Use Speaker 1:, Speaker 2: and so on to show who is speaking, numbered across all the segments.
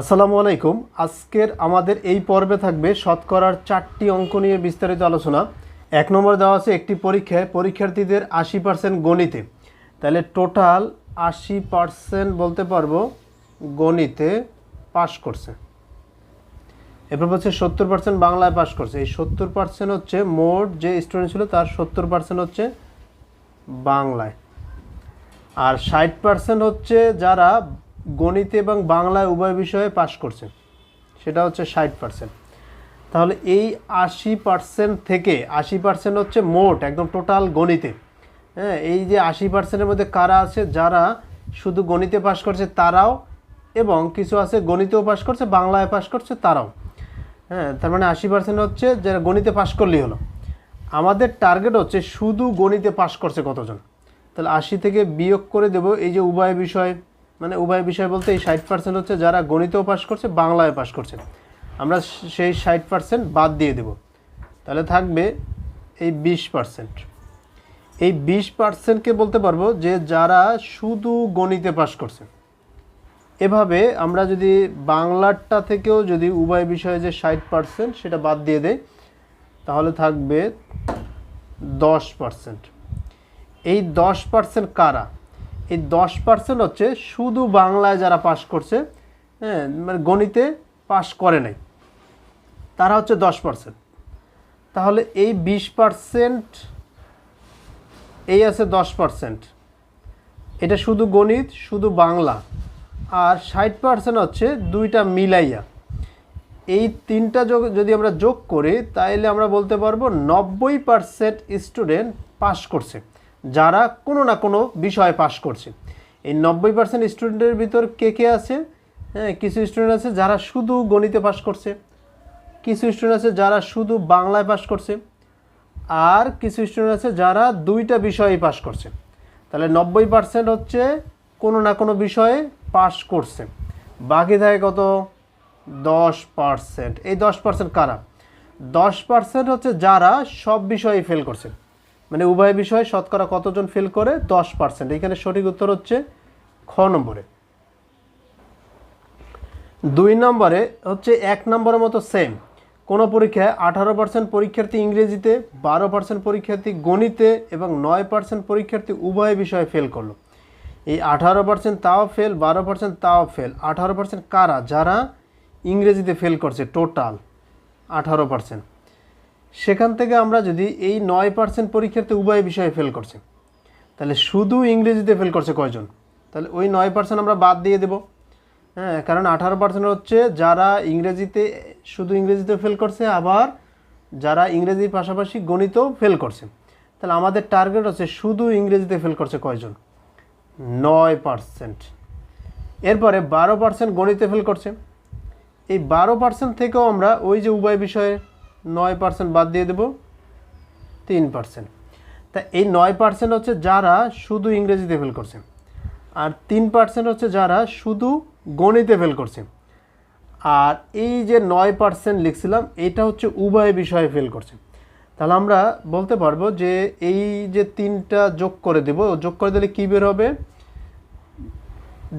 Speaker 1: আসসালামু আলাইকুম। আজকের আমাদের এই পর্বে থাকবে শতকরার চারটি অঙ্ক নিয়ে বিস্তারিত আলোচনা। এক নম্বর দেওয়া আছে একটি পরীক্ষায় পরীক্ষার্থীদের আশি পার্সেন্ট গণিতে। তাহলে টোটাল আশি পার্সেন্ট বলতে পারব গণিতে পাশ করছে। এরপর হচ্ছে সত্তর পার্সেন্ট বাংলায় পাশ করছে। এই সত্তর পার্সেন্ট হচ্ছে মোট যে স্টুডেন্ট ছিল তার সত্তর পার্সেন্ট হচ্ছে বাংলায়। আর ষাট পার্সেন্ট হচ্ছে যারা গণিতে এবং বাংলায় উভয় বিষয়ে পাশ করছে। সেটা হচ্ছে ষাট পার্সেন্ট তাহলে এই আশি পার্সেন্ট থেকে, আশি পার্সেন্ট হচ্ছে মোট, একদম টোটাল গণিতে। হ্যাঁ এই যে আশি পার্সেন্টের মধ্যে কারা আছে? যারা শুধু গণিতে পাশ করছে তারাও, এবং কিছু আছে গণিতেও পাশ করছে, বাংলায় পাশ করছে তারাও। হ্যাঁ তার মানে আশি পার্সেন্ট হচ্ছে যারা গণিতে পাশ করলেই হলো। আমাদের টার্গেট হচ্ছে শুধু গণিতে পাশ করছে কতজন? তাহলে আশি থেকে বিয়োগ করে দেব, এই যে উভয় বিষয়। মানে উভয় বিষয় বলতে এই ষাট পার্সেন্ট হচ্ছে যারা গণিতেও পাশ করছে, বাংলায় পাশ করছে। আমরা সেই ষাট পার্সেন্ট বাদ দিয়ে দেব। তাহলে থাকবে এই বিশ পার্সেন্ট এই বিশ পার্সেন্টকে বলতে পারব যে যারা শুধু গণিতে পাশ করছে। এভাবে আমরা যদি বাংলারটা থেকেও যদি উভয় বিষয়ে যে ষাট পার্সেন্ট সেটা বাদ দিয়ে দেয় তাহলে থাকবে দশ পার্সেন্ট এই দশ পার্সেন্ট কারা? এই দশ পার্সেন্ট হচ্ছে শুধু বাংলায় যারা পাশ করছে হ্যাঁ মানে গণিতে পাশ করে নাই। তারা হচ্ছে দশ পার্সেন্ট তাহলে এই বিশ পার্সেন্ট এই আছে দশ পার্সেন্ট এটা শুধু গণিত, শুধু বাংলা। আর ষাট পার্সেন্ট হচ্ছে দুইটা মিলাইয়া। এই তিনটা যোগ, যদি আমরা যোগ করি তাহলে আমরা বলতে পারব নব্বই পার্সেন্ট স্টুডেন্ট পাস করছে। যারা কোনো না কোনো বিষয়ে পাশ করছে। এই নব্বই পার্সেন্ট স্টুডেন্টের ভিতর কে কে আছে? হ্যাঁ কিছু স্টুডেন্ট আছে যারা শুধু গণিতে পাশ করছে, কিছু স্টুডেন্ট আছে যারা শুধু বাংলায় পাশ করছে, আর কিছু স্টুডেন্ট আছে যারা দুইটা বিষয়েই পাশ করছে। তাহলে নব্বই পার্সেন্ট হচ্ছে কোনো না কোনো বিষয়ে পাশ করছে। বাকি থাকে কত? দশ পার্সেন্ট এই দশ পার্সেন্ট কারা? দশ পার্সেন্ট হচ্ছে যারা সব বিষয়ে ফেল করছে। মানে উভয় বিষয়ে শতকরা কতজন ফেল করে? দশ পার্সেন্ট এখানে সঠিক উত্তর হচ্ছে খ নম্বরে। দুই নম্বরে হচ্ছে এক নম্বরের মতো সেম কোনো পরীক্ষায় আঠারো পার্সেন্ট পরীক্ষার্থী ইংরেজিতে, বারো পার্সেন্ট পরীক্ষার্থী গণিতে এবং নয় পার্সেন্ট পরীক্ষার্থী উভয় বিষয়ে ফেল করল। এই আঠারো পার্সেন্ট তাও ফেল বারো পার্সেন্ট তাও ফেল আঠারো পার্সেন্ট কারা? যারা ইংরেজিতে ফেল করছে টোটাল আঠারো পার্সেন্ট সেখান থেকে আমরা যদি এই নয় পার্সেন্ট পরীক্ষার্থী উভয় বিষয়ে ফেল করছে, তাহলে শুধু ইংরেজিতে ফেল করছে কয়জন? তাহলে ওই নয় পার্সেন্ট আমরা বাদ দিয়ে দেব। হ্যাঁ কারণ আঠারো পার্সেন্ট হচ্ছে যারা ইংরেজিতে, শুধু ইংরেজিতে ফেল করছে, আবার যারা ইংরেজির পাশাপাশি গণিতও ফেল করছে। তাহলে আমাদের টার্গেট হচ্ছে শুধু ইংরেজিতে ফেল করছে কয়জন? নয় পার্সেন্ট এরপরে বারো পার্সেন্ট গণিতে ফেল করছে। এই বারো পার্সেন্ট থেকেও আমরা ওই যে উভয় বিষয়ে নয় পার্সেন্ট বাদ দিয়ে দেব, তিন পার্সেন্ট তা এই নয় পার্সেন্ট হচ্ছে যারা শুধু ইংরেজিতে ফেল করছে, আর তিন পার্সেন্ট হচ্ছে যারা শুধু গণিতে ফেল করছে। আর এই যে নয় পার্সেন্ট লিখছিলাম, এটা হচ্ছে উভয় বিষয়ে ফেল করছে। তাহলে আমরা বলতে পারব যে এই যে তিনটা যোগ করে দেব, যোগ করে দিলে কী বের হবে?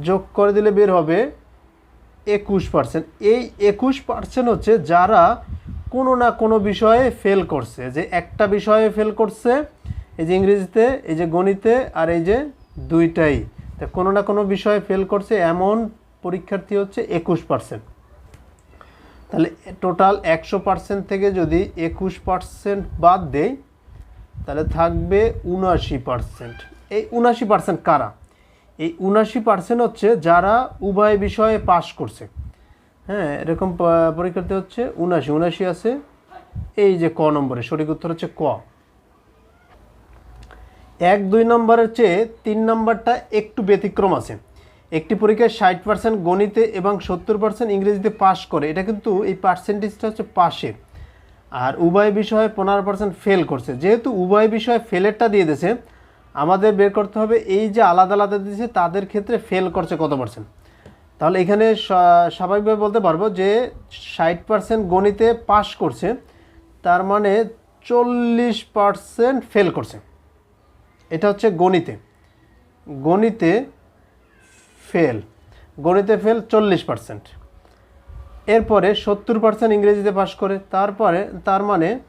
Speaker 1: যোগ করে দিলে বের হবে একুশ পার্সেন্ট এই একুশ পার্সেন্ট হচ্ছে যারা কোনো না কোনো বিষয়ে ফেল করছে। যে একটা বিষয়ে ফেল করছে, এই যে ইংরেজিতে, এই যে গণিতে, আর এই যে দুইটাই। তা কোনো না কোনো বিষয়ে ফেল করছে, এমন পরীক্ষার্থী হচ্ছে একুশ পার্সেন্ট তাহলে টোটাল একশো পার্সেন্ট থেকে যদি একুশ পার্সেন্ট বাদ দেয় তাহলে থাকবে উনআশি পার্সেন্ট এই উনআশি পার্সেন্ট কারা? এই উনআশি পার্সেন্ট হচ্ছে যারা উভয় বিষয়ে পাশ করছে। হ্যাঁ এরকম পরীক্ষার্থী হচ্ছে উনাশি উনাশি আছে। এই যে ক নম্বরে, সঠিক উত্তর হচ্ছে ক। এক, দুই নম্বরের চেয়ে তিন নম্বরটা একটু ব্যতিক্রম আছে। একটি পরীক্ষায় ষাট পার্সেন্ট গণিতে এবং সত্তর পার্সেন্ট ইংরেজিতে পাশ করে, এটা কিন্তু এই পার্সেন্টেজটা হচ্ছে পাশে। আর উভয় বিষয়ে পনেরো পার্সেন্ট ফেল করছে। যেহেতু উভয় বিষয়ে ফেলেরটা দিয়ে দিয়েছে, আমাদের বের করতে হবে এই যে আলাদা আলাদা দিয়েছে, তাদের ক্ষেত্রে ফেল করছে কত পার্সেন্ট তাহলে এখানে স্বা- স্বাভাবিকভাবে বলতে পারব যে ষাট পার্সেন্ট গণিতে পাশ করছে, তার মানে চল্লিশ পার্সেন্ট ফেল করছে। এটা হচ্ছে গণিতে। গণিতে ফেল গণিতে ফেল চল্লিশ পার্সেন্ট এরপরে সত্তর পার্সেন্ট ইংরেজিতে পাশ করে, তারপরে তার মানে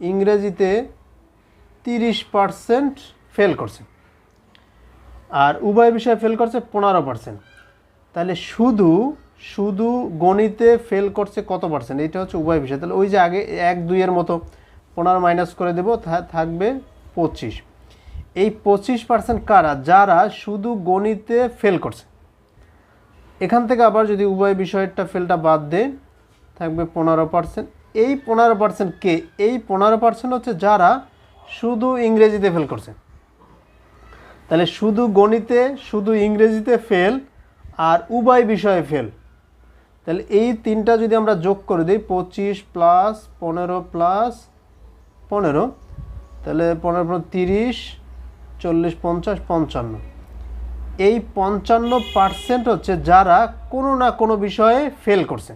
Speaker 1: ইংরেজিতে তিরিশ পার্সেন্ট ফেল করছে। আর উভয় বিষয়ে ফেল করছে পনেরো পার্সেন্ট তাহলে শুধু শুধু গণিতে ফেল করছে কত পার্সেন্ট এটা হচ্ছে উভয় বিষয়। তাহলে ওই যে আগে এক দুইয়ের মতো পনেরো মাইনাস করে দেবো থাকবে পঁচিশ। এই পঁচিশ পার্সেন্ট কারা? যারা শুধু গণিতে ফেল করছে। এখান থেকে আবার যদি উভয় বিষয়েরটা ফেলটা বাদ দেয় থাকবে পনেরো পার্সেন্ট এই পনেরো পার্সেন্ট কে? এই পনেরো পার্সেন্ট হচ্ছে যারা শুধু ইংরেজিতে ফেল করছে। তাহলে শুধু গণিতে, শুধু ইংরেজিতে ফেল আর উভয় বিষয়ে ফেল তাহলে এই তিনটা যদি আমরা যোগ করে দিই, পঁচিশ প্লাস পনেরো প্লাস পনেরো, তাহলে পনেরো পনেরো তিরিশ, চল্লিশ পঞ্চাশ, পঞ্চান্ন। এই পঞ্চান্ন পার্সেন্ট হচ্ছে যারা কোনো না কোনো বিষয়ে ফেল করছে।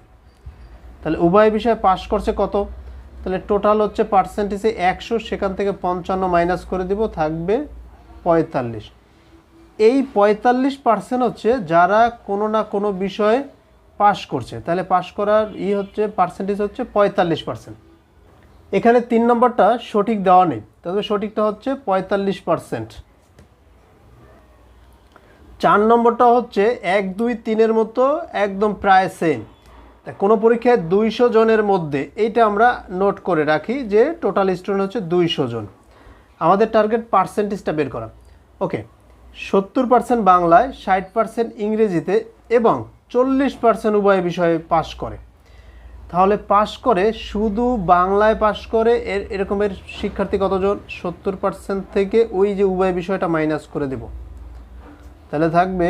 Speaker 1: তাহলে উভয় বিষয়ে পাশ করছে কত? তাহলে টোটাল হচ্ছে পার্সেন্টেজে একশো, সেখান থেকে পঞ্চান্ন মাইনাস করে দিব, থাকবে পঁয়তাল্লিশ। এই পঁয়তাল্লিশ পার্সেন্ট হচ্ছে যারা কোনো না কোনো বিষয়ে পাশ করছে। তাহলে পাশ করার ই হচ্ছে পার্সেন্টেজ হচ্ছে পঁয়তাল্লিশ পার্সেন্ট এখানে তিন নম্বরটা সঠিক দেওয়া নেই। তবে সঠিকটা হচ্ছে পঁয়তাল্লিশ পার্সেন্ট চার নম্বরটা হচ্ছে এক, দুই, তিনের মতো একদম প্রায় সেম তা কোনো পরীক্ষায় দুইশো জনের মধ্যে, এইটা আমরা নোট করে রাখি যে টোটাল স্টুডেন্ট হচ্ছে দুইশো জন। আমাদের টার্গেট পার্সেন্টেজটা বের করা। ওকে সত্তর পার্সেন্ট বাংলায়, ষাট পার্সেন্ট ইংরেজিতে এবং চল্লিশ পার্সেন্ট উভয় বিষয়ে পাশ করে। তাহলে পাশ করে শুধু বাংলায় পাশ করে এর এরকমের শিক্ষার্থী কতজন? সত্তর পার্সেন্ট থেকে ওই যে উভয় বিষয়টা মাইনাস করে দেব। তাহলে থাকবে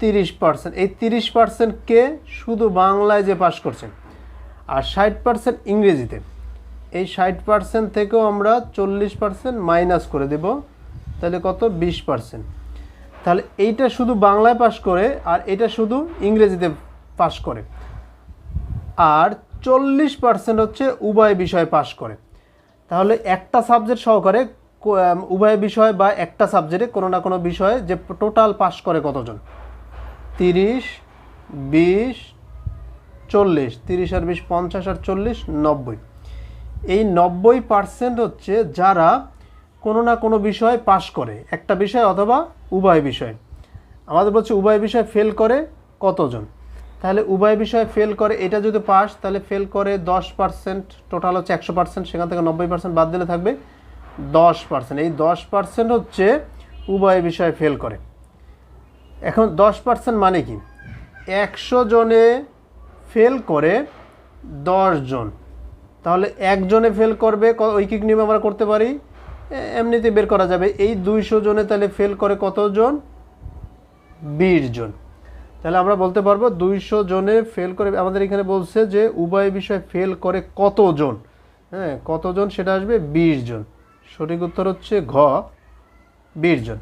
Speaker 1: তিরিশ পার্সেন্ট এই তিরিশ পার্সেন্ট কে শুধু বাংলায় যে পাশ করছেন আর ষাট পার্সেন্ট ইংরেজিতে, এই ষাট পার্সেন্ট থেকেও আমরা চল্লিশ পার্সেন্ট মাইনাস করে দেব। তাহলে কত? বিশ পার্সেন্ট তাহলে এইটা শুধু বাংলায় পাশ করে আর এটা শুধু ইংরেজিতে পাশ করে। আর চল্লিশ পার্সেন্ট হচ্ছে উভয় বিষয়ে পাশ করে। তাহলে একটা সাবজেক্ট সহকারে উভয় বিষয় বা একটা সাবজেক্টে কোনো না কোনো বিষয়ে যে টোটাল পাশ করে কতজন? তিরিশ, বিশ, চল্লিশ। তিরিশ আর বিশ, পঞ্চাশ আর চল্লিশ, নব্বই। এই নব্বই পার্সেন্ট হচ্ছে যারা কোনো না কোনো বিষয় পাশ করে। একটা বিষয় অথবা উভয় বিষয়। আমাদের বলছে উভয় বিষয় ফেল করে কতজন? তাহলে উভয় বিষয় ফেল করে, এটা যদি পাস, তাহলে ফেল করে দশ পার্সেন্ট টোটাল হচ্ছে একশো পার্সেন্ট সেখান থেকে নব্বই পার্সেন্ট বাদ দিলে থাকবে দশ পার্সেন্ট এই দশ পার্সেন্ট হচ্ছে উভয় বিষয় ফেল করে। এখন দশ পার্সেন্ট মানে কি? একশো জনে ফেল করে দশ জন। তাহলে একজনে ফেল করবে ঐকিক নিয়ম আমরা করতে পারি এমনিতে বের করা যাবে। এই দুইশো জনে তাহলে ফেল করে কতজন বিশ জন। তাহলে আমরা বলতে পারব দুইশো জনে ফেল করে, আমাদের এখানে বলছে যে উভয় বিষয় ফেল করে কতজন হ্যাঁ কতজন সেটা আসবে বিশ জন। সঠিক উত্তর হচ্ছে ঘ, বিশ জন।